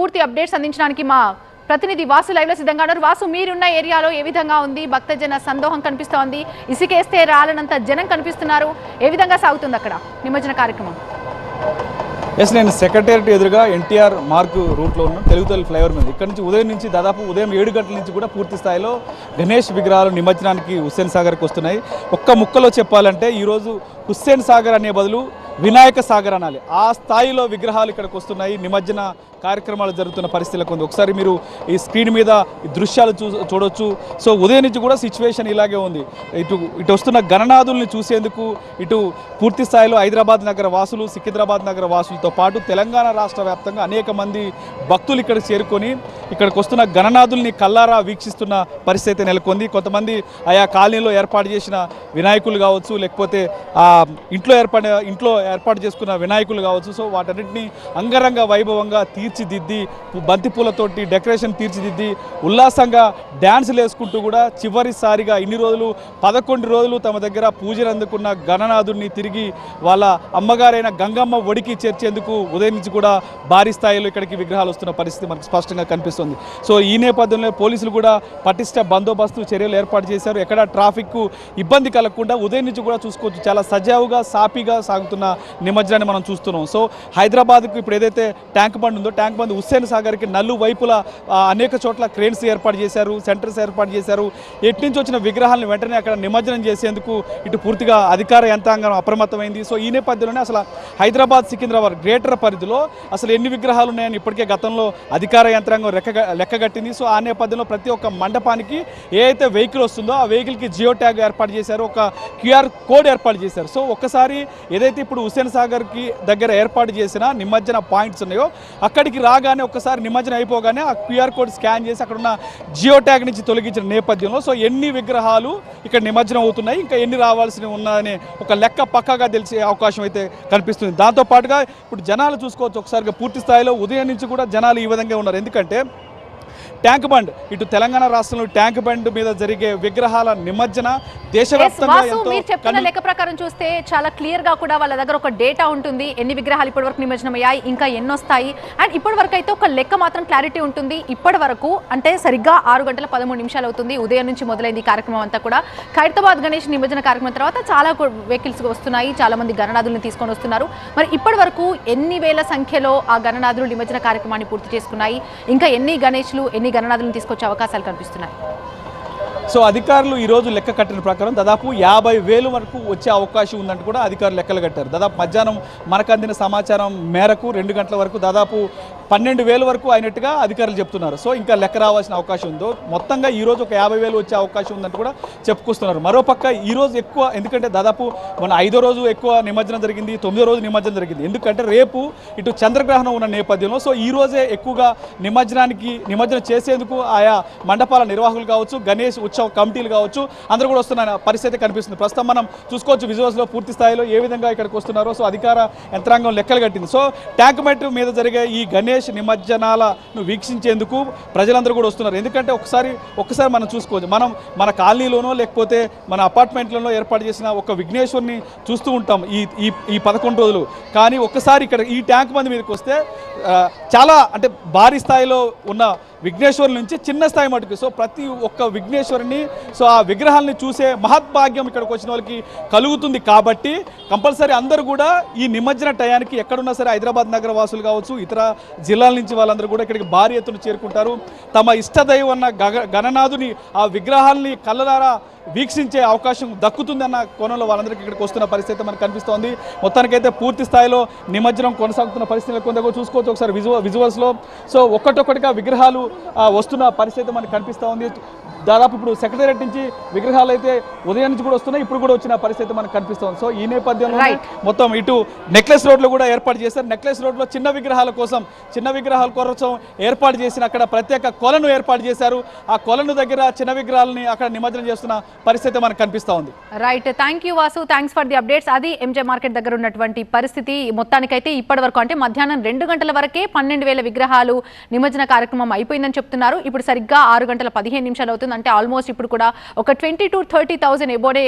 పూర్తి అప్డేట్స్ అందించడానికి మా ప్రతినిధి వాసు లైవ్లో సిద్ధంగా ఉన్నారు. వాసు మీరున్న ఏరియాలో ఏ విధంగా ఉంది? భక్తజన సందోహం కనిపిస్తోంది. ఇసుకేస్తే రాలనంత జనం కనిపిస్తున్నారు. ఏ విధంగా సాగుతుంది అక్కడ? నిమజ్జన కార్యక్రమం. ఎస్ నేను సెక్రటేరియట్ ఎదురుగా ఎన్టీఆర్ మార్క్ రూట్లో ఉన్న తెలుగుతల్లి ఫ్లైఓవర్ మీద. ఇక్కడ నుంచి ఉదయం నుంచి దాదాపు ఉదయం ఏడు గంటల నుంచి కూడా పూర్తి స్థాయిలో గణేష్ విగ్రహాలు నిమజ్జనానికి హుస్సేన్ సాగర్కి వస్తున్నాయి. ఒక్క ముక్కలో చెప్పాలంటే ఈరోజు హుస్సేన్ సాగర్ అనే బదులు వినాయక సాగర్ అనాలి. ఆ స్థాయిలో విగ్రహాలు ఇక్కడికి వస్తున్నాయి. నిమజ్జన కార్యక్రమాలు జరుగుతున్న పరిస్థితులకు ఉంది. ఒకసారి మీరు ఈ స్క్రీన్ మీద ఈ దృశ్యాలు చూ చూడొచ్చు. సో ఉదయం నుంచి కూడా సిచ్యువేషన్ ఇలాగే ఉంది. ఇటు ఇటు వస్తున్న గణనాథుల్ని చూసేందుకు ఇటు పూర్తి స్థాయిలో హైదరాబాద్ నగర వాసులు సికింద్రాబాద్ నగర వాసులతో పాటు తెలంగాణ రాష్ట్ర వ్యాప్తంగా అనేక మంది భక్తులు ఇక్కడ చేరుకొని ఇక్కడికి వస్తున్న గణనాథుల్ని కల్లారా వీక్షిస్తున్న పరిస్థితి నెలకొంది. కొంతమంది ఆయా కాలనీలో ఏర్పాటు చేసిన వినాయకులు కావచ్చు లేకపోతే ఆ ఇంట్లో ఏర్పడిన ఇంట్లో ఏర్పాటు చేసుకున్న వినాయకులు కావచ్చు. సో వాటన్నింటినీ అంగరంగ వైభవంగా తీర్చిదిద్ది బంతి పూలతోటి డెకరేషన్ తీర్చిదిద్ది ఉల్లాసంగా డ్యాన్సులు వేసుకుంటూ కూడా చివరిసారిగా ఇన్ని రోజులు పదకొండు రోజులు తమ దగ్గర పూజలు అందుకున్న గణనాథుడిని తిరిగి వాళ్ళ అమ్మగారైన గంగమ్మ ఒడికి చేర్చేందుకు ఉదయం నుంచి కూడా భారీ స్థాయిలో ఇక్కడికి విగ్రహాలు వస్తున్న పరిస్థితి మనకు స్పష్టంగా కనిపిస్తుంది. సో ఈ నేపథ్యంలో పోలీసులు కూడా పటిష్ట బందోబస్తు చర్యలు ఏర్పాటు చేశారు. ఎక్కడ ట్రాఫిక్ ఇబ్బంది కలగకుండా ఉదయం నుంచి కూడా చూసుకోవచ్చు. చాలా సజావుగా సాఫీగా సాగుతున్న నిమజ్జనాన్ని మనం చూస్తున్నాం. సో హైదరాబాద్కు ఇప్పుడు ఏదైతే ట్యాంక్ బండ్ ఉందో ట్యాంక్ బంద్. హుస్సేన్ సాగర్కి నల్లు వైపులా అనేక చోట్ల క్రేన్స్ ఏర్పాటు చేశారు సెంటర్స్ ఏర్పాటు చేశారు. ఎట్నుంచి వచ్చిన విగ్రహాలను వెంటనే అక్కడ నిమజ్జనం చేసేందుకు ఇటు పూర్తిగా అధికార యంత్రాంగం అప్రమత్తమైంది. సో ఈ నేపథ్యంలోనే అసలు హైదరాబాద్ సికింద్రాబాద్ గ్రేటర్ పరిధిలో అసలు ఎన్ని విగ్రహాలు ఉన్నాయని ఇప్పటికే గతంలో అధికార యంత్రాంగం లెక్క లెక్కగట్టింది. సో ఆ నేపథ్యంలో ప్రతి ఒక్క మండపానికి ఏ అయితే వెహికల్ వస్తుందో ఆ వెహికల్కి జియో ట్యాగ్ ఏర్పాటు చేశారు. ఒక క్యూఆర్ కోడ్ ఏర్పాటు చేశారు. సో ఒక్కసారి ఏదైతే ఇప్పుడు హుస్సేన్ సాగర్కి దగ్గర ఏర్పాటు చేసిన నిమజ్జన పాయింట్స్ ఉన్నాయో అక్కడికి రాగానే ఒక్కసారి నిమజ్జనం అయిపోగానే ఆ క్యూఆర్ కోడ్ స్కాన్ చేసి అక్కడ ఉన్న జియో ట్యాగ్ నుంచి తొలగించిన నేపథ్యంలో సో ఎన్ని విగ్రహాలు ఇక్కడ నిమజ్జనం అవుతున్నాయి ఇంకా ఎన్ని రావాల్సినవి ఉన్నాయనే ఒక లెక్క పక్కగా తెలిసే అవకాశం అయితే కనిపిస్తుంది. దాంతో పాటుగా ఇప్పుడు జనాలు చూసుకోవచ్చు ఒకసారిగా పూర్తి స్థాయిలో ఉదయం నుంచి కూడా జనాలు ఈ విధంగా ఉన్నారు. ఎందుకంటే ట్యాంక్ బండ్. ఇటు తెలంగాణ రాష్ట్రంలో ట్యాంక్ బండ్ మీద జరిగే విగ్రహాల నిమజ్జన దేశవ్యాప్తంగా మీరు చెప్తున్న లెక్క ప్రకారం చూస్తే చాలా క్లియర్గా కూడా వాళ్ళ దగ్గర ఒక డేటా ఉంటుంది. ఎన్ని విగ్రహాలు ఇప్పటి వరకు నిమజ్జనం అయ్యాయి ఇంకా ఎన్ని వస్తాయి? అండ్ ఇప్పటి వరకు అయితే ఒక లెక్క మాత్రం క్లారిటీ ఉంటుంది. ఇప్పటి వరకు అంటే సరిగ్గా ఆరు గంటల పదమూడు నిమిషాలు అవుతుంది. ఉదయం నుంచి మొదలైంది కార్యక్రమం అంతా కూడా. ఖైరతాబాద్ గణేష్ నిమజ్జన కార్యక్రమం తర్వాత చాలా వెహికల్స్ వస్తున్నాయి. చాలా మంది గణనాథుల్ని తీసుకొని వస్తున్నారు. మరి ఇప్పటి వరకు ఎన్ని వేల సంఖ్యలో ఆ గణనాథులు నిమజ్జన కార్యక్రమాన్ని పూర్తి చేసుకున్నాయి? ఇంకా ఎన్ని గణేష్లు ఎన్ని గణనాథులను తీసుకొచ్చే అవకాశాలు కనిపిస్తున్నాయి. సో అధికారులు ఈరోజు లెక్క కట్టిన ప్రకారం దాదాపు యాభై వేలు వరకు వచ్చే అవకాశం ఉందంటూ కూడా అధికారులు లెక్కలు కట్టారు. దాదాపు మధ్యాహ్నం మనకు అందిన సమాచారం మేరకు రెండు గంటల వరకు దాదాపు పన్నెండు వేలు వరకు అయినట్టుగా అధికారులు చెప్తున్నారు. సో ఇంకా లెక్క రావాల్సిన అవకాశం ఉందో మొత్తంగా ఈరోజు ఒక యాభై వేలు వచ్చే అవకాశం ఉందని కూడా చెప్పుకొస్తున్నారు. మరోపక్క ఈరోజు ఎక్కువ ఎందుకంటే దాదాపు మన ఐదో రోజు ఎక్కువ నిమజ్జనం జరిగింది తొమ్మిదో రోజు నిమజ్జనం జరిగింది. ఎందుకంటే రేపు ఇటు చంద్రగ్రహణం ఉన్న నేపథ్యంలో సో ఈ రోజే ఎక్కువగా నిమజ్జనానికి నిమజ్జనం చేసేందుకు ఆయా మండపాల నిర్వాహకులు కావచ్చు గణేష్ ఉత్సవ కమిటీలు కావచ్చు అందరూ కూడా వస్తున్న పరిస్థితి కనిపిస్తుంది. ప్రస్తుతం మనం చూసుకోవచ్చు విజువల్స్లో పూర్తి స్థాయిలో ఏ విధంగా ఇక్కడికి వస్తున్నారో సో అధికార యంత్రాంగం లెక్కలు కట్టింది. సో ట్యాంక్ మీద జరిగే ఈ గణేష్ నిమజ్జనాలను వీక్షించేందుకు ప్రజలందరూ కూడా వస్తున్నారు. ఎందుకంటే ఒకసారి ఒక్కసారి మనం చూసుకోవచ్చు. మనం మన కాలనీలోనో లేకపోతే మన అపార్ట్మెంట్లలో ఏర్పాటు చేసిన ఒక విఘ్నేశ్వరిని చూస్తూ ఉంటాం ఈ ఈ ఈ పదకొండు రోజులు. కానీ ఒక్కసారి ఇక్కడ ఈ ట్యాంక్ మంది మీదకి వస్తే చాలా అంటే భారీ స్థాయిలో ఉన్న విఘ్నేశ్వరుల నుంచి చిన్న స్థాయి మటుకు. సో ప్రతి ఒక్క విఘ్నేశ్వరుని సో ఆ విగ్రహాలని చూసే మహద్భాగ్యం ఇక్కడికి వచ్చిన వాళ్ళకి కలుగుతుంది కాబట్టి కంపల్సరీ అందరూ కూడా ఈ నిమజ్జన టయానికి ఎక్కడున్నా సరే హైదరాబాద్ నగర వాసులు కావచ్చు ఇతర జిల్లాల నుంచి వాళ్ళందరూ కూడా ఇక్కడికి భారీ ఎత్తున చేరుకుంటారు. తమ ఇష్టదైవం అన్న గగ గణనాథుని ఆ విగ్రహాల్ని కళ్ళలారా వీక్షించే అవకాశం దక్కుతుందన్న కోణంలో వాళ్ళందరికీ ఇక్కడికి వస్తున్న పరిస్థితి మనకు కనిపిస్తోంది. మొత్తానికైతే పూర్తి స్థాయిలో నిమజ్జనం కొనసాగుతున్న పరిస్థితులు కొందరు చూసుకోవచ్చు ఒకసారి విజువ విజువల్స్లో. సో ఒక్కటొక్కటిగా విగ్రహాలు వస్తున్న పరిస్థితి మనకు కనిపిస్తూ ఉంది. దాదాపు ఇప్పుడు సెక్రటేరియట్ నుంచి విగ్రహాలు అయితే ఉదయం నుంచి కూడా వస్తున్నాయి ఇప్పుడు కూడా వచ్చిన పరిస్థితి మనకు కనిపిస్తోంది. సో ఈ నేపథ్యంలో. మొత్తం ఇటు నెక్లెస్ రోడ్లో కూడా ఏర్పాటు చేశారు. నెక్లెస్ రోడ్లో చిన్న విగ్రహాల కోసం చిన్న విగ్రహాల కోసం ఏర్పాటు చేసిన అక్కడ ప్రత్యేక కొలను ఏర్పాటు చేశారు. ఆ కొలను దగ్గర చిన్న విగ్రహాలని అక్కడ నిమజ్జనం చేస్తున్న పరిస్థితి మనకు కనిపిస్తూ ఉంది right thank you Vasu thanks for the updates అది ఎంజే మార్కెట్ దగ్గర ఉన్నటువంటి పరిస్థితి. మొత్తానికైతే ఇప్పటి వరకు అంటే మధ్యాహ్నం రెండు గంటల వరకే పన్నెండు వేల విగ్రహాలు నిమజ్జన కార్యక్రమం అయిపోయిందని చెప్తున్నారు. ఇప్పుడు సరిగ్గా ఆరు గంటల పదిహేను నిమిషాలు అవుతుంది. ఉంటుంది అంటే ఆల్మోస్ట్ ఇప్పుడు కూడా ఒక ట్వంటీ టు థర్టీ థౌసండ్ ఎబోడే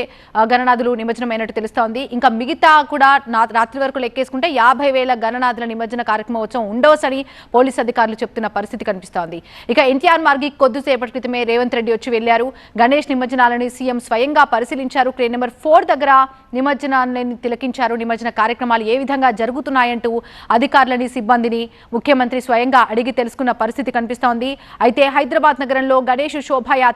గణనాథులు నిమజ్జనమైనట్టు తెలుస్తోంది. ఇంకా మిగతా కూడా రాత్రి వరకు లెక్కేసుకుంటే యాభై వేల గణనాథుల నిమజ్జన కార్యక్రమోత్సవం ఉండవచ్చని పోలీస్ అధికారులు చెప్తున్న పరిస్థితి కనిపిస్తోంది. ఇక ఎన్టీఆర్ మార్గి కొద్దిసేపటి క్రితమే రేవంత్ రెడ్డి వచ్చి వెళ్ళారు గణేష్ నిమజ్జనాలని సీఎం స్వయంగా పరిశీలించారు. క్రేన్ నెంబర్ ఫోర్ దగ్గర నిమజ్జనాన్ని తిలకించారు. నిమజ్జన కార్యక్రమాలు ఏ విధంగా జరుగుతున్నాయంటూ అధికారులని సిబ్బందిని ముఖ్యమంత్రి స్వయంగా అడిగి తెలుసుకున్న పరిస్థితి కనిపిస్తోంది. అయితే హైదరాబాద్ నగరంలో గణేష్ శోభాయాత్ర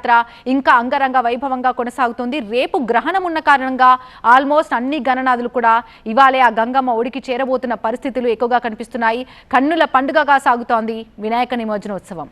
ఇంకా అంగరంగ వైభవంగా కొనసాగుతోంది. రేపు గ్రహణం ఉన్న కారణంగా ఆల్మోస్ట్ అన్ని గణనాథులు కూడా ఇవాళే ఆ గంగమ్మ ఒడికి చేరబోతున్న పరిస్థితులు ఎక్కువగా కనిపిస్తున్నాయి. కన్నుల పండుగగా సాగుతోంది వినాయక నిమజ్జనోత్సవం.